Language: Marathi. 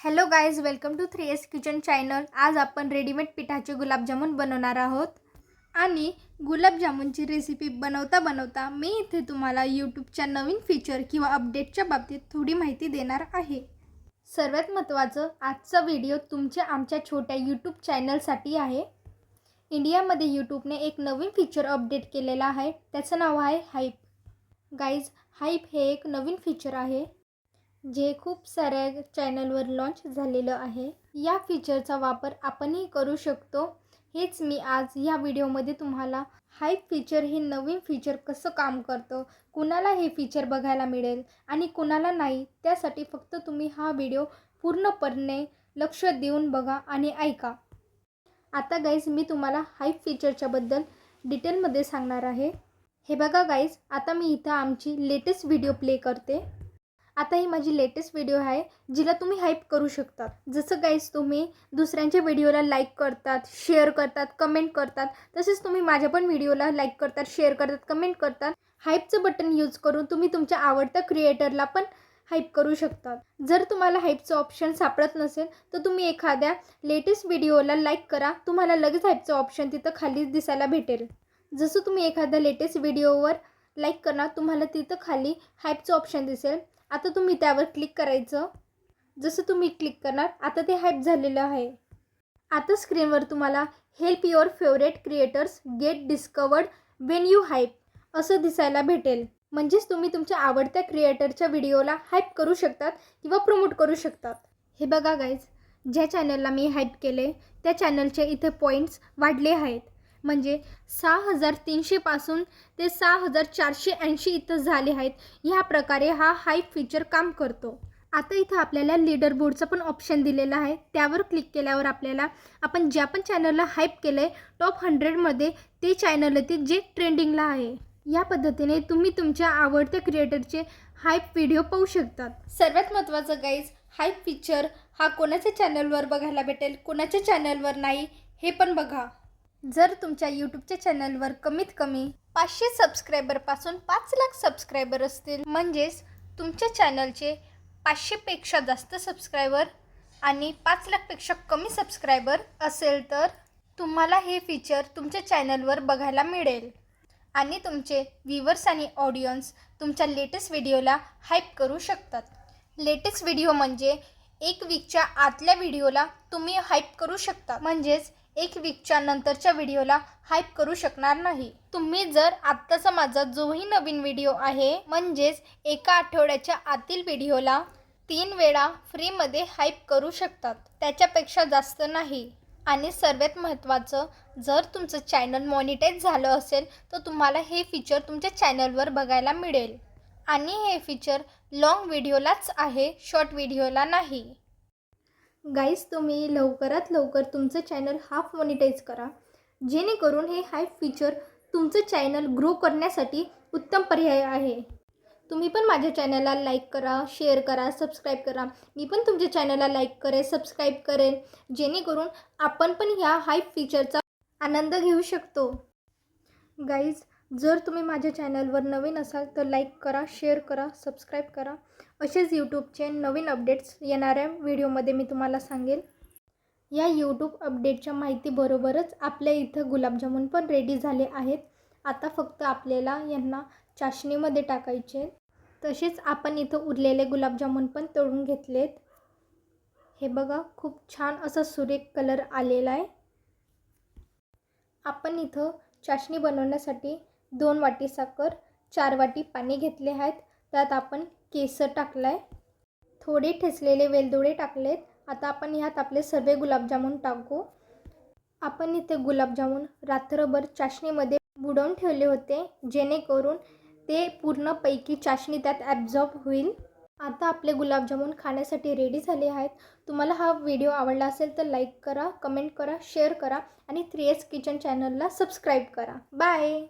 Hello guys welcome to three S kitchen channel आज आपण रेडीमेड पिठाचे गुलाबजामुन बनवणार आहोत. आणि गुलाबजामुनची रेसिपी बनवता बनवता मी इथे तुम्हाला यूट्यूबच्या नवीन फीचर किंवा अपडेटच्या बाबतीत थोडी माहिती देणार आहे. सर्वात महत्त्वाचं आजचा व्हिडिओ तुमच्या आमच्या छोट्या यूट्यूब चॅनलसाठी आहे. इंडियामध्ये यूट्यूबने एक नवीन फीचर अपडेट केलेलं आहे. त्याचं नाव आहे हाईप गाईज हाईप हे एक नवीन फीचर आहे. जे खूप साऱ्या चॅनलवर लॉन्च झालेलं आहे. या फीचरचा वापर आपणही करू शकतो. हेच मी आज या व्हिडिओमध्ये तुम्हाला हाईप फीचर हे नवीन फीचर कसं काम करतं कुणाला हे फीचर बघायला मिळेल आणि कुणाला नाही त्यासाठी फक्त तुम्ही हा व्हिडिओ पूर्णपणे लक्ष देऊन बघा आणि ऐका. आता गाईज मी तुम्हाला हाईप फीचरच्याबद्दल डिटेलमध्ये सांगणार आहे. हे बघा गाईज आता मी इथं आमची लेटेस्ट व्हिडिओ प्ले करते. आता ही माझी लेटेस्ट व्हिडिओ आहे जिला तुम्ही हाईप करू शकतात. जसं गाईज तुम्ही दुसऱ्यांच्या व्हिडिओला लाईक करतात शेअर करतात कमेंट करतात तसेच तुम्ही माझ्या पण व्हिडिओला लाईक करतात शेअर करतात कमेंट करतात. हाईपचं बटन यूज करून तुम्ही तुमच्या आवडत्या क्रिएटरला पण हाईप करू शकतात. जर तुम्हाला हाईपचं ऑप्शन सापडत नसेल तर तुम्ही एखाद्या लेटेस्ट व्हिडिओला लाईक करा. तुम्हाला लगेच हाईपचं ऑप्शन तिथं खाली दिसायला भेटेल. जसं तुम्ही एखाद्या लेटेस्ट व्हिडिओवर लाईक करणार तुम्हाला तिथं खाली हायपचं ऑप्शन दिसेल. आता तुम्ही त्यावर क्लिक करायचं. जसं तुम्ही क्लिक करणार आता ते हायप झालेलं आहे. आता स्क्रीनवर तुम्हाला help your favourite creators get discovered when you hype असं दिसायला भेटेल. म्हणजेच तुम्ही तुमच्या आवडत्या क्रिएटरच्या व्हिडिओला हाईप करू शकतात किंवा प्रमोट करू शकतात. हे बघा गाईज ज्या चॅनलला मी हाईप केले त्या चॅनलचे इथे पॉईंट्स वाढले आहेत. म्हणजे सहा हजार तीनशेपासून ते सहा हजार चारशे ऐंशी इथं झाले आहेत. ह्या प्रकारे हा हाय फीचर काम करतो. आता इथं आपल्याला लीडर बोर्डचं पण ऑप्शन दिलेलं आहे. त्यावर क्लिक केल्यावर आपल्याला आपण ज्या पण चॅनलला हाईप केलं आहे टॉप हंड्रेडमध्ये ते चॅनल येते जे ट्रेंडिंगला आहे. या पद्धतीने तुम्ही तुमच्या आवडत्या क्रिएटरचे हाईप व्हिडिओ पाहू शकतात. सर्वात महत्त्वाचं गाईज हाईप फीचर हा कोणाच्या चॅनलवर बघायला भेटेल कोणाच्या चॅनलवर नाही हे पण बघा. जर तुमच्या यूट्यूबच्या चॅनलवर कमीत कमी पाचशे सबस्क्रायबरपासून पाच लाख सबस्क्रायबर असतील म्हणजेच तुमच्या चॅनलचे पाचशेपेक्षा जास्त सबस्क्रायबर आणि पाच लाखपेक्षा कमी सबस्क्रायबर असेल तर तुम्हाला हे फीचर तुमच्या चॅनलवर बघायला मिळेल. आणि तुमचे व्ह्यूवर्स आणि ऑडियन्स तुमच्या लेटेस्ट व्हिडिओला हाईप करू शकतात. लेटेस्ट व्हिडिओ म्हणजे एक वीकच्या आतल्या व्हिडिओला तुम्ही हाईप करू शकता. म्हणजेच एक वीकच्या नंतरच्या व्हिडिओला हाईप करू शकणार नाही. तुम्ही जर आत्ताचा माझा जोही नवीन व्हिडिओ आहे म्हणजेच एका आठवड्याच्या आतील व्हिडिओला तीन वेळा फ्रीमध्ये हाईप करू शकतात. त्याच्यापेक्षा जास्त नाही. आणि सर्वात महत्त्वाचं जर तुमचं चॅनल मॉनिटाईज झालं असेल तर तुम्हाला हे फीचर तुमच्या चॅनलवर बघायला मिळेल. आणि हे फीचर लाँग व्हिडिओलाच आहे शॉर्ट व्हिडिओला नाही. गाईज तुम्ही लवकरात लवकर तुमचं चॅनल हाफ मॉनिटाईज करा. जेणेकरून हे हाय फीचर तुमचं चॅनल ग्रो करण्यासाठी उत्तम पर्याय आहे. तुम्ही पण माझ्या चॅनलला लाईक करा शेअर करा सबस्क्राईब करा. मी पण तुमच्या चॅनलला लाईक करेन सबस्क्राईब करेन. जेणेकरून आपण पण ह्या हाय फीचरचा आनंद घेऊ शकतो. गाईज जर तुम्ही माझ्या चॅनलवर नवीन असाल तर लाईक करा शेअर करा सबस्क्राईब करा. असेच यूट्यूबचे नवीन अपडेट्स येणाऱ्या व्हिडिओमध्ये मी तुम्हाला सांगेल. या यूट्यूब अपडेटच्या माहितीबरोबरच आपल्या इथं गुलाबजामुन पण रेडी झाले आहेत. आता फक्त आपल्याला यांना चाशणीमध्ये टाकायचे तसेच आपण इथं उरलेले गुलाबजामुन पण तळून घेतलेत. हे बघा खूप छान असा सुरेख कलर आलेला आहे. आपण इथं चाशणी बनवण्यासाठी दोन वाटी साखर चार वाटी पाणी घेतले आहेत. त्यात आपण केसर टाकलं आहे थोडे ठेचलेले वेलदोडे टाकलेत. आता आपण ह्यात आपले सर्व गुलाबजामून टाकू. आपण इथे गुलाबजामून रात्रभर चाशणीमध्ये बुडवून ठेवले होते. जेणेकरून ते पूर्णपैकी चाशणी त्यात ॲब्झॉर्ब होईल. आता आपले गुलाबजामून खाण्यासाठी रेडी झाले आहेत. तुम्हाला हा व्हिडिओ आवडला असेल तर लाईक करा कमेंट करा शेअर करा आणि थ्री एस किचन चॅनलला सबस्क्राईब करा. बाय